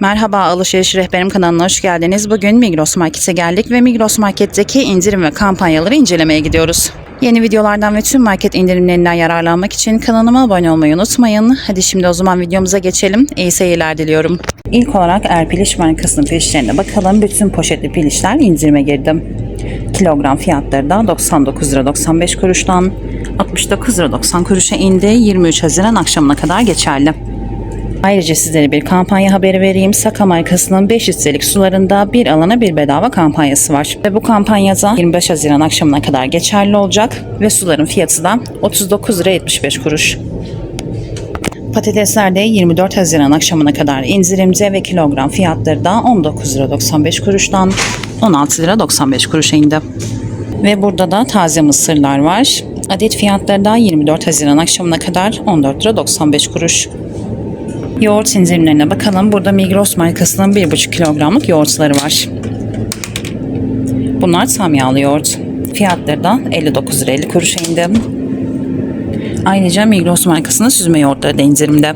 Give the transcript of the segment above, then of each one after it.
Merhaba Alışveriş Rehberim kanalına hoş geldiniz. Bugün Migros Market'e geldik ve Migros Market'teki indirim ve kampanyaları incelemeye gidiyoruz. Yeni videolardan ve tüm market indirimlerinden yararlanmak için kanalıma abone olmayı unutmayın. Hadi şimdi o zaman videomuza geçelim. İyi seyirler diliyorum. İlk olarak Erpiliş markasının pilişlerine bakalım. Bütün poşetli pilişler indirime girdim. Kilogram fiyatları da 99 lira 95 kuruştan 69 lira 90 kuruşa indi. 23 Haziran akşamına kadar geçerli. Ayrıca sizlere bir kampanya haberi vereyim. Saka markasının 5 litrelik sularında bir alana bir bedava kampanyası var. Ve bu kampanyada 25 Haziran akşamına kadar geçerli olacak ve suların fiyatı da 39 lira 75 kuruş. Patatesler de 24 Haziran akşamına kadar indirimde ve kilogram fiyatları da 19 lira 95 kuruştan 16 lira 95 kuruşa indi. Ve burada da taze mısırlar var. Adet fiyatları da 24 Haziran akşamına kadar 14 lira 95 kuruş. Yoğurt indirimlerine bakalım. Burada Migros markasının 1,5 kilogramlık yoğurtları var. Bunlar tam yağlı yoğurt. Fiyatları da 59 lira 50 kuruşa indi. Ayrıca Migros markasının süzme yoğurtları da indirimde.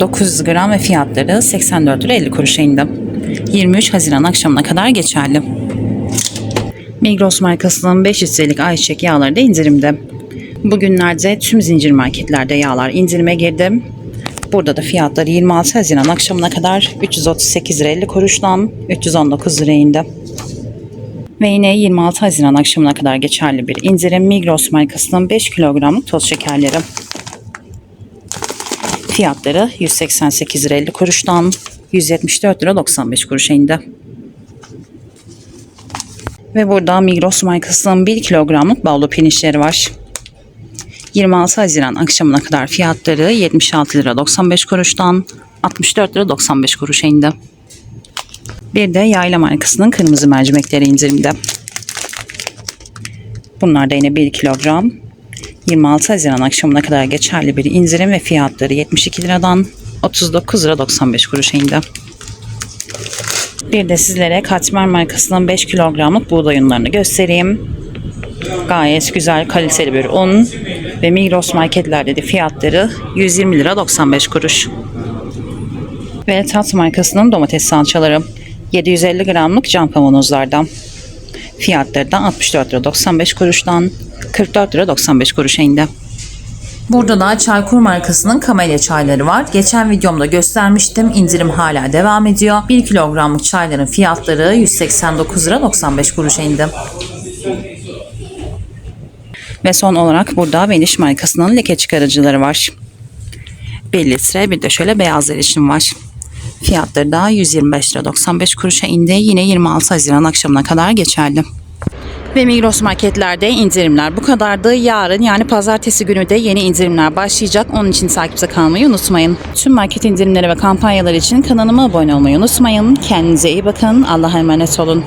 900 gram ve fiyatları 84 lira 50 kuruşa indi. 23 Haziran akşamına kadar geçerli. Migros markasının 5 litrelik ayçiçek yağları da indirimde. Bugünlerde tüm zincir marketlerde yağlar indirime girdi. Burada da fiyatları 26 Haziran akşamına kadar 338 lira 50 kuruştan 319 liraya indi. Ve yine 26 Haziran akşamına kadar geçerli bir indirim Migros markasının 5 kilogramlık toz şekerleri. Fiyatları 188 lira 50 kuruştan 174 lira 95 kuruşa indi. Ve burada Migros markasının 1 kilogramlık baldo pirinçleri var. 26 Haziran akşamına kadar fiyatları 76 lira 95 kuruştan 64 lira 95 kuruşa indi. Bir de Yayla markasının kırmızı mercimekleri indirimde. Bunlar da yine 1 kilogram. 26 Haziran akşamına kadar geçerli bir indirim ve fiyatları 72 liradan 39 lira 95 kuruşa indi. Bir de sizlere Katmer markasının 5 kilogramlık buğday unlarını göstereyim. Gayet güzel kaliteli bir un ve Migros marketlerde de fiyatları 120 lira 95 kuruş. Ve Tat markasının domates salçaları 750 gramlık cam kavanozlardan. Fiyatları da 64 lira 95 kuruştan 44 lira 95 kuruşa indi. Burada da Çaykur markasının kamelya çayları var. Geçen videomda göstermiştim. İndirim hala devam ediyor. 1 kilogramlık çayların fiyatları 189 lira 95 kuruşa indi. Ve son olarak burada Veniş markasının leke çıkarıcıları var. 1 litre bir de şöyle beyazlar için var. Fiyatları da 125 lira 95 kuruşa indi. Yine 26 Haziran akşamına kadar geçerli. Ve Migros marketlerde indirimler bu kadardı. Yarın yani pazartesi günü de yeni indirimler başlayacak. Onun için takipte kalmayı unutmayın. Tüm market indirimleri ve kampanyalar için kanalıma abone olmayı unutmayın. Kendinize iyi bakın. Allah'a emanet olun.